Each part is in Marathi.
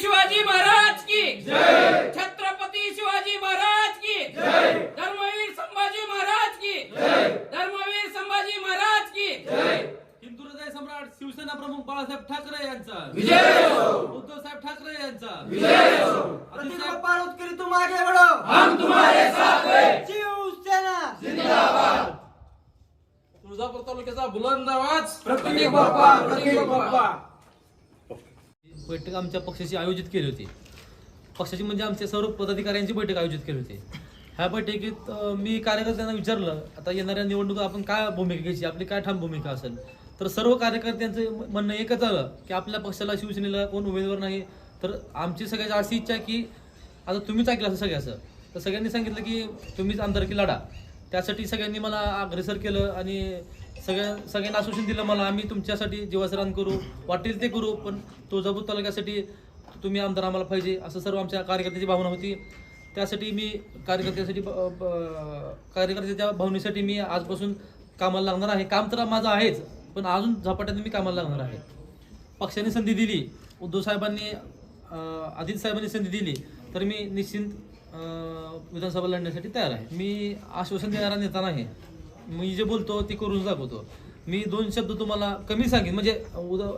शिवाजी महाराज की। जय। छत्रपती शिवाजी महाराज की। जय। धर्मवीर संभाजी महाराज की। जय। धर्मवीर संभाजी महाराज की। जय। हिंदू हृदय सम्राट शिवसेना प्रमुख बाळासाहेब ठाकरे यांचा। विजय उद्धव साहेब ठाकरे यांचा। विजय अतिशय पारोदकरी तुम आगे बढ़ो हम तुम्हारे साथ हैं। शिवसेना। जिंदाबाद। तुळजापूर तालुक्याचा बुलंद आवाज प्रतिनिधी बाप्पा प्रतिनिधी बाप्पा बैठक आमच्या पक्षाची आयोजित केली होती. पक्षाची म्हणजे आमच्या सर्व पदाधिकाऱ्यांची बैठक आयोजित केली होती. ह्या बैठकीत मी कार्यकर्त्यांना विचारलं आता येणाऱ्या निवडणुका आपण काय भूमिका घ्यायची? आपली काय ठाम भूमिका असेल? तर सर्व कार्यकर्त्यांचं म्हणणं एकच आलं की आपल्या पक्षाला शिवसेनेला कोण उमेदवार नाही. तर आमची सगळ्याची अशी इच्छा आहे की आता तुम्हीच ऐकलं असं सगळ्याचं. तर सगळ्यांनी सांगितलं की तुम्हीच आमदारकी लढा. त्यासाठी सगळ्यांनी मला अग्रेसर केलं आणि सगळ्या सगळ्यांना आश्वासन दिलं मला आम्ही तुमच्यासाठी जीवासरान करू वाटेल ते करू पण तुळजापूर तालुक्यासाठी तुम्ही आमदार आम्हाला पाहिजे असं सर्व आमच्या कार्यकर्त्याची भावना होती. त्यासाठी मी कार्यकर्त्यासाठी ब- ब- कार्यकर्त्याच्या भावनेसाठी मी आजपासून कामाला लागणार आहे. काम तर माझं आहेच पण अजून झपाट्याने मी कामाला लागणार आहे. पक्षाने संधी दिली उद्धव साहेबांनी आदित्य साहेबांनी संधी दिली तर मी निश्चिंत विधानसभा लढण्यासाठी तयार आहे. मी आश्वासन देणारा नेता नाही. मी जे बोलतो ते करून दाखवतो. मी दोन शब्द तुम्हाला कमी सांगेन. म्हणजे उद्या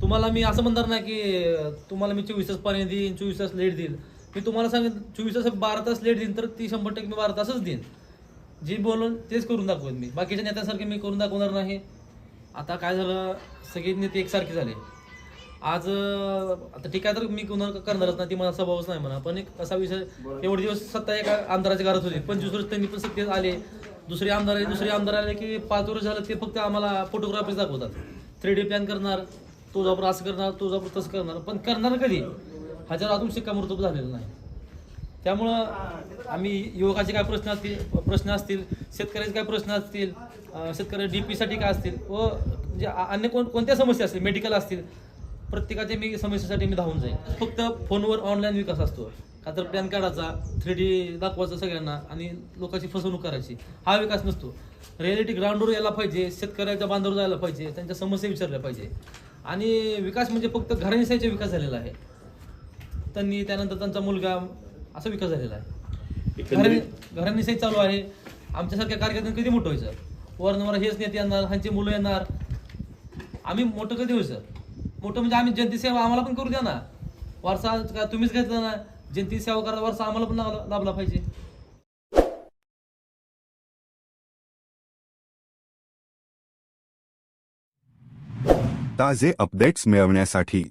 तुम्हाला मी असं म्हणणार नाही की तुम्हाला मी चोवीस तास पाणी देईन चोवीस तास लेट देईन. मी तुम्हाला सांगेन चोवीस तास बारा तास लेट देईन तर ती शंभर टक्के मी बारा तासच देईन. जे बोलून तेच करून दाखवेन मी. बाकीच्या नेत्यांसारखे मी करून दाखवणार नाही. आता काय झालं सगळे नेते एकसारखे झाले. आज आता ठीक आहे तर मी कोणा करणारच नाही ती मला स्वभावच नाही म्हणा. पण एक असा विषय एवढे दिवस सत्ता एका आमदाराच्या घरात होती. पंचवीस वर्ष त्यांनी पण सत्तेत आले. दुसरे आमदार आले दुसरे आमदार आले की पाच वर्ष झालं ते फक्त आम्हाला फोटोग्राफी दाखवतात. थ्री डी प्लॅन करणार तुळजापूर असं करणार तुळजापूर तसं करणार. पण करणार कधी? ह्याच्यावर अजून शिक्कामोर्तब झालेलं नाही. त्यामुळं आम्ही युवकाचे काय प्रश्न असतील प्रश्न असतील शेतकऱ्याचे काय प्रश्न असतील अं, शेतकरी डीपीसाठी काय असतील व म्हणजे अन्य कोण कोणत्या समस्या असतील मेडिकल असतील प्रत्येकाच्या मी समस्येसाठी मी धावून जाईल फक्त फोनवर ऑनलाईन विकास असतो. का तर पॅन कार्डाचा थ्री डी दाखवायचा सगळ्यांना आणि लोकांची फसवणूक करायची. हा विकास नसतो. रिॲलिटी ग्राउंडवर यायला पाहिजे शेतकऱ्याच्या बांधावर जायला पाहिजे त्यांच्या समस्या विचारल्या पाहिजे. आणि विकास म्हणजे फक्त घराणीसाईचा विकास झालेला आहे. त्यांनी त्यानंतर त्यांचा मुलगा असा विकास झालेला आहे. घराणी चालू आहे. आमच्यासारख्या कार्यकर्त्यांनी कधी मोठं व्हायचं? वरनवर हेच नेते येणार ह्यांची मुलं येणार. आम्ही मोठं कधी व्हायचं? मोठं म्हणजे आम्ही जनते सेवा आम्हाला पण करू द्या ना. वारसा का तुम्हीच घेतला ना? जनते सेवा करा वारसा आम्हाला पण लाभला लाभला पाहिजे. ताजे अपडेट्स मिळवण्यासाठी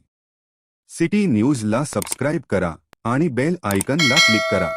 सिटी न्यूजला सबस्क्राईब करा आणि बेल आयकनला क्लिक करा.